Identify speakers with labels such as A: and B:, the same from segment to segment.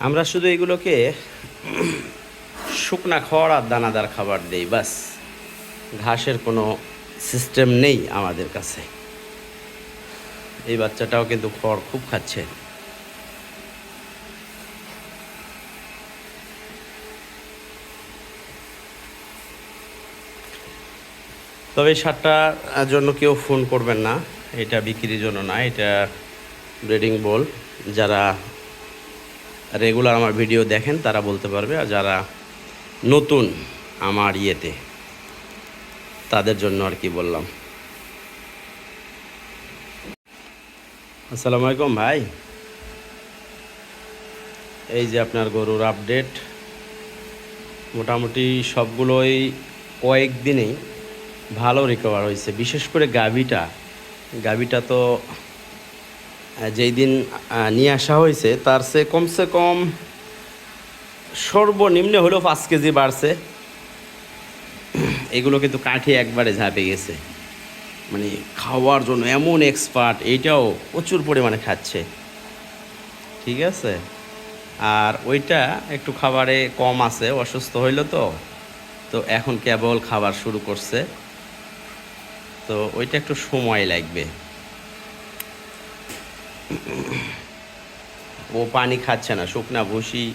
A: আমরা শুধু এগুলোকে শুকনা খড় আর দানাদার খাবার দেই, বাস। ঘাসের কোনো সিস্টেম নেই আমাদের কাছে। এই বাচ্চাটাও কিন্তু খড় খুব খাচ্ছে। তবে সারটার জন্য কেউ ফোন করবেন না, এটা বিক্রির জন্য না, এটা ব্রিডিং বল যারা রেগুলার আমার ভিডিও দেখেন, তারা বলতে পারবে। আর যারা নতুন আমার ইয়েতে, তাদের জন্য আর কি বললাম। আসসালামু আলাইকুম ভাই। এই যে আপনার গরুর আপডেট, মোটামুটি সবগুলোই কয়েকদিনেই ভালো রিকভার হয়েছে। বিশেষ করে গাভিটা গাভিটা তো যেই দিন নিয়ে আসা হয়েছে, তার সে কমসে কম সর্বনিম্ন হলেও পাঁচ কেজি বাড়ছে। এগুলো কিন্তু কাঠি একবারে ঝাঁপে গেছে। মানে খাওয়ার জন্য এমন এক্সপার্ট এইটাও প্রচুর পরিমাণে খাচ্ছে। ঠিক আছে? আর ওইটা একটু খাবারে কম আছে, অসুস্থ হইল তো। তো এখন কেবল খাবার শুরু করছে। তো ওইটা একটু সময় লাগবে। ও পানি খাচ্ছে না, শুকনা ভুসি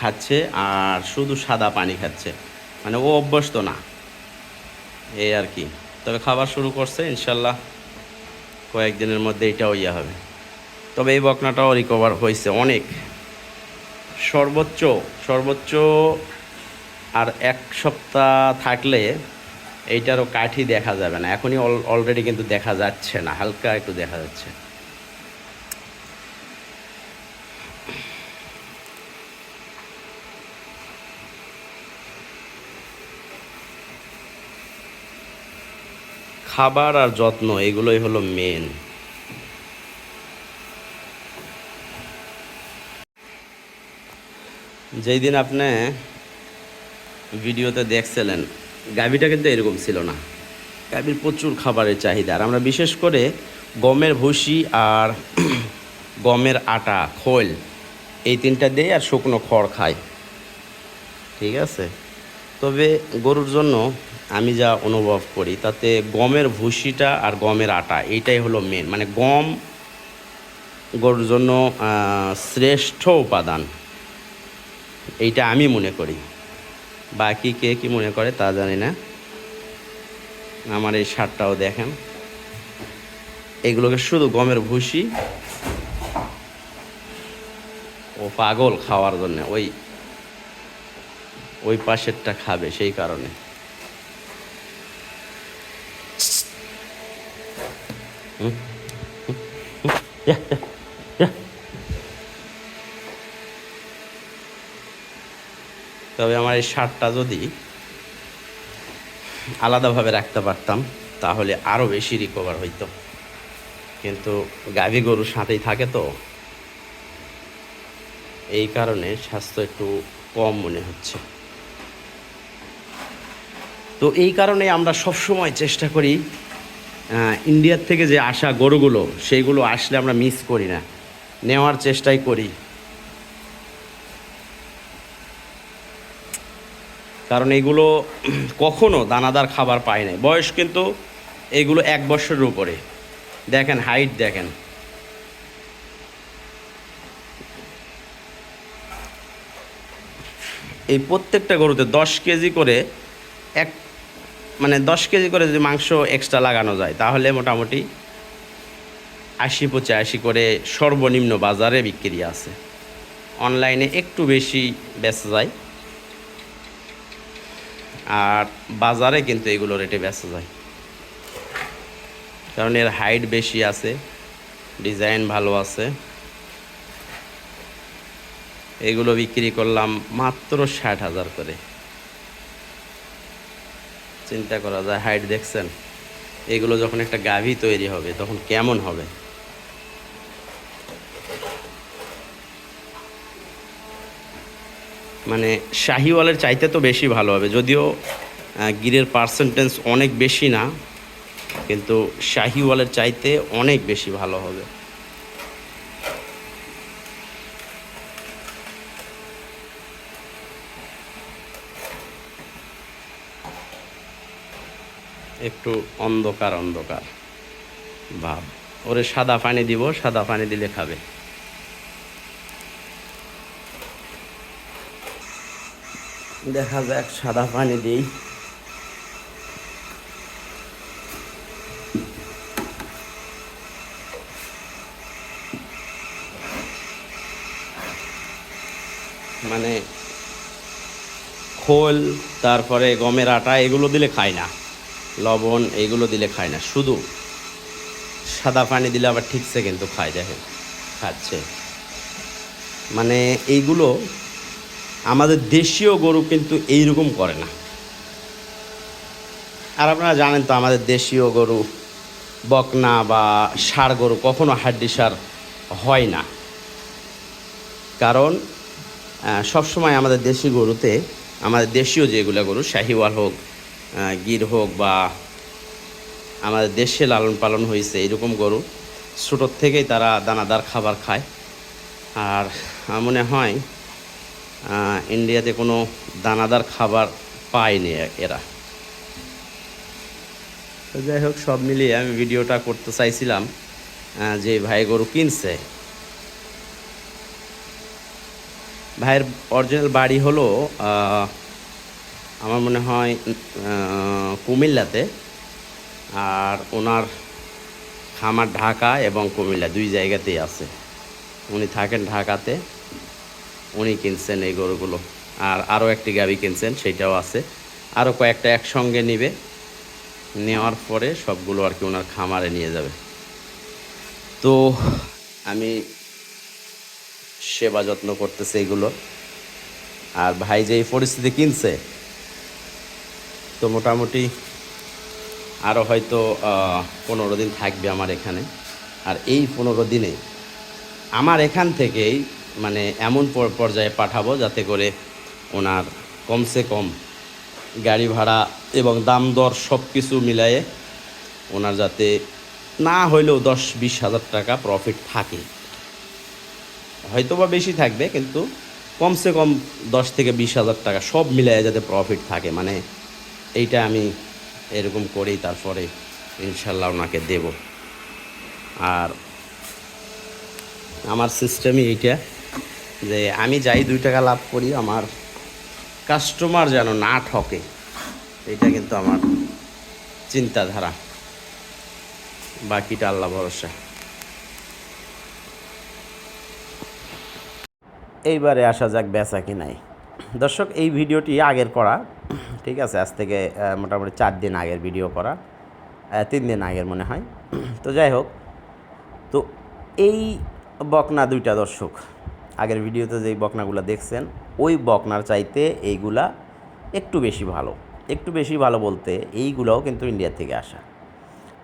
A: খাচ্ছে আর শুধু সাদা পানি খাচ্ছে। মানে ও অভ্যস্ত না। এই আর কি। তবে খাবার শুরু করছে, ইনশাল্লাহ কয়েকদিনের মধ্যে এটাও ইয়ে হবে। তবে এই বকনাটাও রিকভার হয়েছে অনেক। সর্বোচ্চ সর্বোচ্চ আর এক সপ্তাহ থাকলে এইটারও কাঠি দেখা যাবে না। এখনই অলরেডি কিন্তু দেখা যাচ্ছে না, হালকা একটু দেখা যাচ্ছে। খাবার আর যত্ন, এগুলোই হলো মেন যেই দিন আপনি ভিডিওতে দেখছিলেন, গাভিটা কিন্তু এরকম ছিল না। গাভির প্রচুর খাবারের চাহিদা, আর আমরা বিশেষ করে গমের ভুসি আর গমের আটা, খোল, এই তিনটা দিয়ে আর শুকনো খড় খাই। ঠিক আছে? তবে গরুর জন্য আমি যা অনুভব করি, তাতে গমের ভুসিটা আর গমের আটা, এইটাই হলো মেন মানে গম গরুর জন্য শ্রেষ্ঠ উপাদান। এইটা আমি মনে করি। বাকি কে কি মনে করে তা জানি না। আমার এই শার্টটাও দেখেন। এগুলোকে শুধু গমের ভুসি ও পাগল খাওয়ার জন্য। ওই ওই পাশেরটা খাবে সেই কারণে। তবে আমার এই শার্টটা যদি আলাদাভাবে রাখতে পারতাম, তাহলে আরও বেশি রিকভার হইতো। কিন্তু গাভী গরুর সাথেই থাকে তো। এই কারণে স্বাস্থ্য একটু কম মনে হচ্ছে। তো এই কারণে আমরা সবসময় চেষ্টা করি ইন্ডিয়ার থেকে যে আসা গরুগুলো, সেইগুলো আসলে আমরা মিস করি না। নেওয়ার চেষ্টাই করি। কারণ এগুলো কখনো দানাদার খাবার পায় না বয়স কিন্তু এগুলো এক বছরের উপরে। দেখেন হাইট দেখেন। এই প্রত্যেকটা গরুতে দশ কেজি করে এক মানে দশ কেজি করে যদি মাংস এক্সট্রা লাগানো যায়, তাহলে মোটামুটি আশি পঁচাশি করে সর্বনিম্ন বাজারে বিক্রি আছে। অনলাইনে একটু বেশি বেচা যায়। আর বাজারে কিন্তু এগুলো রেটে বেচা যায়। কারণ এর হাইট বেশি আছে ডিজাইন ভালো আছে। এগুলো বিক্রি করলাম মাত্র ষাট হাজার করে। চিন্তা করা যায়, হাইট দেখছেন? এগুলো যখন একটা গাভী তৈরি হবে, তখন কেমন হবে? মানে শাহিওয়ালের চাইতে তো বেশি ভালো হবে, যদিও গিরের পার্সেন্টেজ অনেক বেশি না, কিন্তু শাহিওয়ালের চাইতে অনেক বেশি ভালো হবে। একটু অন্ধকার অন্ধকার ভাব। ওরে সাদা পানি দিব, সাদা পানি দিলে খাবে। দেখা যাক, সাদা পানি দিই। মানে খোল, তারপরে গমের আটা, এগুলো দিলে খায় না। লবণ এগুলো দিলে খায় না। শুধু সাদা পানি দিলে আবার ঠিকছে কিন্তু খায়, দেখেন, খাচ্ছে। মানে এইগুলো আমাদের দেশীয় গরু কিন্তু এইরকম করে না। আর আপনারা জানেন তো আমাদের দেশীয় গরু, বকনা বা ষাড় গরু কখনো হাড্ডি সার হয় না। কারণ সবসময় আমাদের দেশি গরুতে, আমাদের দেশীয় যেগুলো গরু, শাহিওয়াল হোক গির হোক বা আমাদের দেশে লালন পালন হয়েছে, এরকম গরু। ছোটোর থেকেই তারা দানাদার খাবার খায়। আর মনে হয় ইন্ডিয়াতে কোনো দানাদার খাবার পায়নি এরা। তো যাই হোক, সব মিলিয়ে আমি ভিডিওটা করতে চাইছিলাম যে ভাই গরু কিনছে। ভাইয়ের অরিজিনাল বাড়ি হলো আমার মনে হয় কুমিল্লাতে আর ওনার খামার ঢাকা এবং কুমিল্লা দুই জায়গাতেই আছে। উনি থাকেন ঢাকাতে, উনি কিনছেন এই গরুগুলো। আর আরও একটি গাবি কিনছেন, সেটাও আছে। আরও কয়েকটা একসঙ্গে নিবে। নেওয়ার পরে সবগুলো আর কি ওনার খামারে নিয়ে যাবে। তো আমি সেবা যত্ন করতেছে এগুলো। আর ভাই যে এই পরিস্থিতি কিনছে তো মোটামুটি আরও হয়তো পনেরো দিন থাকবে আমার এখানে। আর এই পনেরো দিনে আমার এখান থেকেই মানে এমন পর্যায়ে পাঠাবো যাতে করে ওনার কমসে কম গাড়ি ভাড়া এবং দাম দর সব কিছু মিলায়ে ওনার যাতে না হইলেও দশ বিশ হাজার টাকা প্রফিট থাকে। হয়তো বা বেশি থাকবে, কিন্তু কমসে কম দশ থেকে বিশ হাজার টাকা সব মিলিয়ে যাতে প্রফিট থাকে। মানে এইটা আমি এরকম করেই তারপরে ইনশাল্লাহ ওনাকে দেব। আর আমার সিস্টেমই এইটা যে আমি যাই দুই টাকা লাভ করি, আমার কাস্টমার যেন না ঠকে, এটা কিন্তু আমার চিন্তাধারা। বাকিটা আল্লাহ ভরসা। এইবারে আসা যাক বেচা কিনাই দর্শক, এই ভিডিওটি আগের করা। ঠিক আছে, আজ থেকে মোটামুটি চার দিন আগের ভিডিও করা তিন দিন আগের মনে হয়। তো যাই হোক, তো এই বকনা দুইটা দর্শক, আগের ভিডিওতে যেই বকনাগুলো দেখছেন, ওই বকনার চাইতে এইগুলা একটু বেশি ভালো। একটু বেশি ভালো বলতে এইগুলোও কিন্তু ইন্ডিয়া থেকে আসা।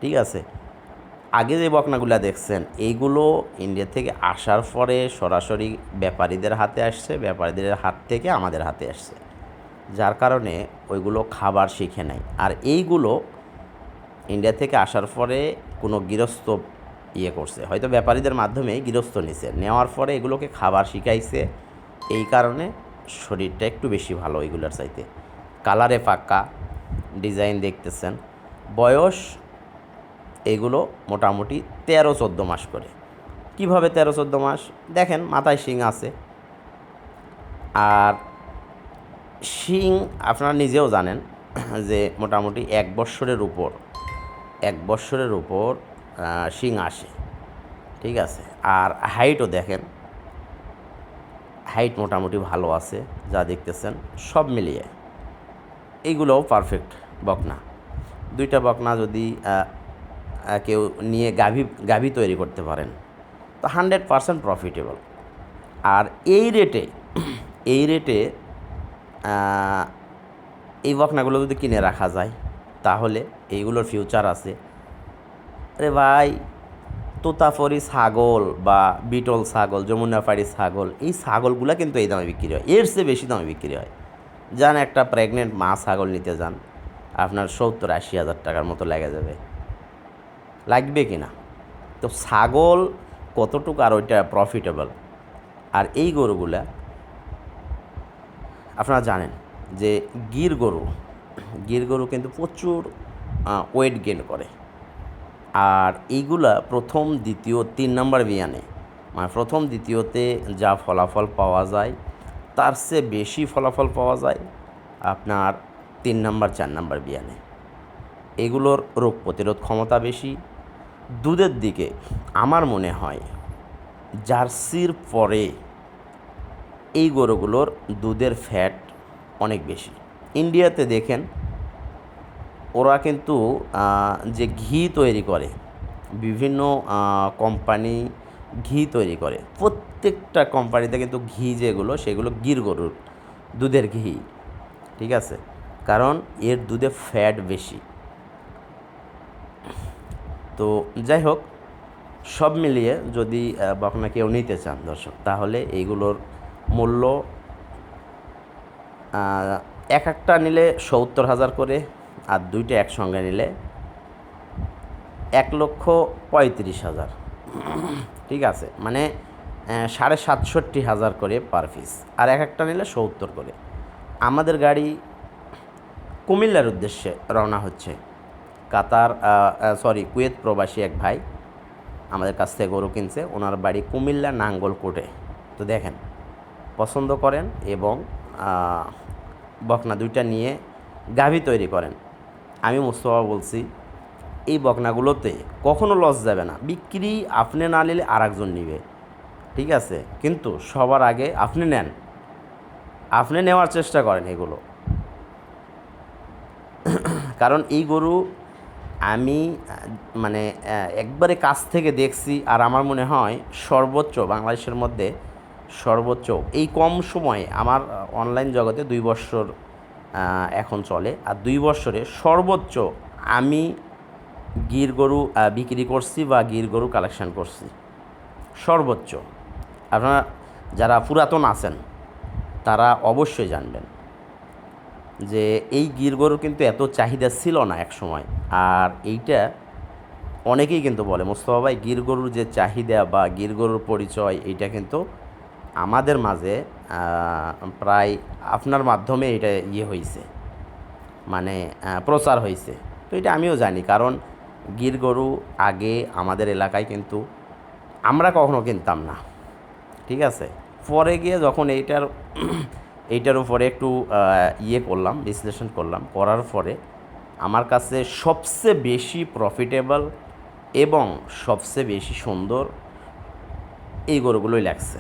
A: ঠিক আছে, আগে যে বকনাগুলো দেখছেন, এইগুলো ইন্ডিয়া থেকে আসার পরে সরাসরি ব্যাপারীদের হাতে আসছে, ব্যাপারীদের হাত থেকে আমাদের হাতে আসছে। যার কারণে ওইগুলো খাবার শিখে নেয় আর এইগুলো ইন্ডিয়া থেকে আসার পরে কোনো গৃহস্থ ইয়ে করছে। হয়তো ব্যাপারীদের মাধ্যমে গৃহস্থ নিছে। নেওয়ার পরে এগুলোকে খাবার শিখাইছে। এই কারণে শরীরটা একটু বেশি ভালো এগুলোর চাইতে। কালারে পাক্কা ডিজাইন দেখতেছেন। বয়স এগুলো মোটামুটি তেরো চোদ্দ মাস করে। কীভাবে তেরো চোদ্দ মাস? দেখেন, মাথায় শিং আছে। আর শিং আপনারা নিজেও জানেন যে মোটামুটি এক বৎসরের উপর, এক বৎসরের উপর শিং আসে। ঠিক আছে? আর হাইটও দেখেন। হাইট মোটামুটি ভালো আছে, যা দেখতেছেন, সব মিলিয়ে। এইগুলোও পারফেক্ট বকনা। দুইটা বকনা যদি কেউ নিয়ে গাভি গাভি তৈরি করতে পারেন, তো হান্ড্রেড পারসেন্ট প্রফিটেবল আর এই রেটে এই রেটে এই বকনাগুলো যদি কিনে রাখা যায়, তাহলে এইগুলোর ফিউচার আছে। আরে ভাই তোতাফরি ছাগল বা বিটল ছাগল, যমুনাপাড়ি ছাগল, এই ছাগলগুলো কিন্তু এই দামে বিক্রি হয়। এর চেয়ে বেশি দামে বিক্রি হয়। যান একটা প্রেগনেন্ট মা ছাগল নিতে যান, আপনার সত্তর আশি হাজার টাকার মতো লেগে যাবে। লাগবে কি না? তো ছাগল কতটুকু আর ওইটা প্রফিটেবল আর এই গরুগুলা আপনারা জানেন যে গির গরু গির গরু কিন্তু প্রচুর ওয়েট গেন করে। আর এইগুলা প্রথম, দ্বিতীয়, তিন নম্বর বিয়ানে মানে প্রথম, দ্বিতীয়তে যা ফলাফল পাওয়া যায়, তার চেয়ে বেশি ফলাফল পাওয়া যায় আপনার তিন নম্বর, চার নম্বর বিয়ানে। এগুলোর রোগ প্রতিরোধ ক্ষমতা বেশি। দুধের দিকে আমার মনে হয়, জার্সির পরে এই গরুগুলোর দুধের ফ্যাট অনেক বেশি। ইন্ডিয়াতে দেখেন, ওরা কিন্তু যে ঘি তৈরি করে, বিভিন্ন কোম্পানি ঘি তৈরি করে, প্রত্যেকটা কোম্পানিতে কিন্তু ঘি যেগুলো, সেগুলো গির গরুর দুধের ঘি, ঠিক আছে? কারণ এর দুধে ফ্যাট বেশি। তো যাই হোক, সব মিলিয়ে যদি বকনা কেউ নিতে চান দর্শক, তাহলে এইগুলোর মূল্য এক একটা নিলে সত্তর হাজার করে, আর দুইটা একসঙ্গে নিলে এক লক্ষ পঁয়ত্রিশ হাজার। ঠিক আছে? মানে সাড়ে সাতষট্টি হাজার করে পার পিস আর এক একটা নিলে সত্তর করে। আমাদের গাড়ি কুমিল্লার উদ্দেশ্যে রওনা হচ্ছে। কাতার সরি কুয়েত প্রবাসী এক ভাই আমাদের কাছ থেকে গরু কিনছে। ওনার বাড়ি কুমিল্লা নাঙ্গলকোটে। তো দেখেন পছন্দ করেন এবং বকনা দুইটা নিয়ে গাভী তৈরি করেন। আমি মুস্তফা বলছি, এই বকনাগুলোতে কখনো লস যাবে না। বিক্রি আপনি না নিলে আর একজন নিবে। ঠিক আছে? কিন্তু সবার আগে আপনি নেন। আপনি নেওয়ার চেষ্টা করেন এগুলো। কারণ এই গরু আমি মানে একবারে কাছ থেকে দেখছি আর আমার মনে হয় সর্বোচ্চ বাংলাদেশের মধ্যে সর্বোচ্চ। এই কম সময়ে আমার অনলাইন জগতে দুই বছর এখন চলে। আর দুই বছরে সর্বোচ্চ আমি গির গরু বিক্রি করছি বা গির গরু কালেকশন করছি। সর্বোচ্চ। আপনারা যারা পুরাতন আছেন, তারা অবশ্যই জানবেন যে এই গির গরু কিন্তু এত চাহিদা ছিল না এক সময় আর এইটা অনেকেই কিন্তু বলে, মোস্তফা ভাই, গির গরুর যে চাহিদা বা গির গরুর পরিচয়, এইটা কিন্তু আমাদের মাঝে প্রায় আপনার মাধ্যমে এটা ইয়ে হয়েছে মানে প্রচার হয়েছে তো এটা আমিও জানি, কারণ গির গরু আগে আমাদের এলাকায় কিন্তু আমরা কখনো কিনতাম না। ঠিক আছে? পরে গিয়ে যখন এইটার এইটার উপরে একটু ইয়ে করলাম, বিশ্লেষণ করলাম, করার পরে আমার কাছে সবচেয়ে বেশি প্রফিটেবল এবং সবচেয়ে বেশি সুন্দর এই গরুগুলোই লাগছে।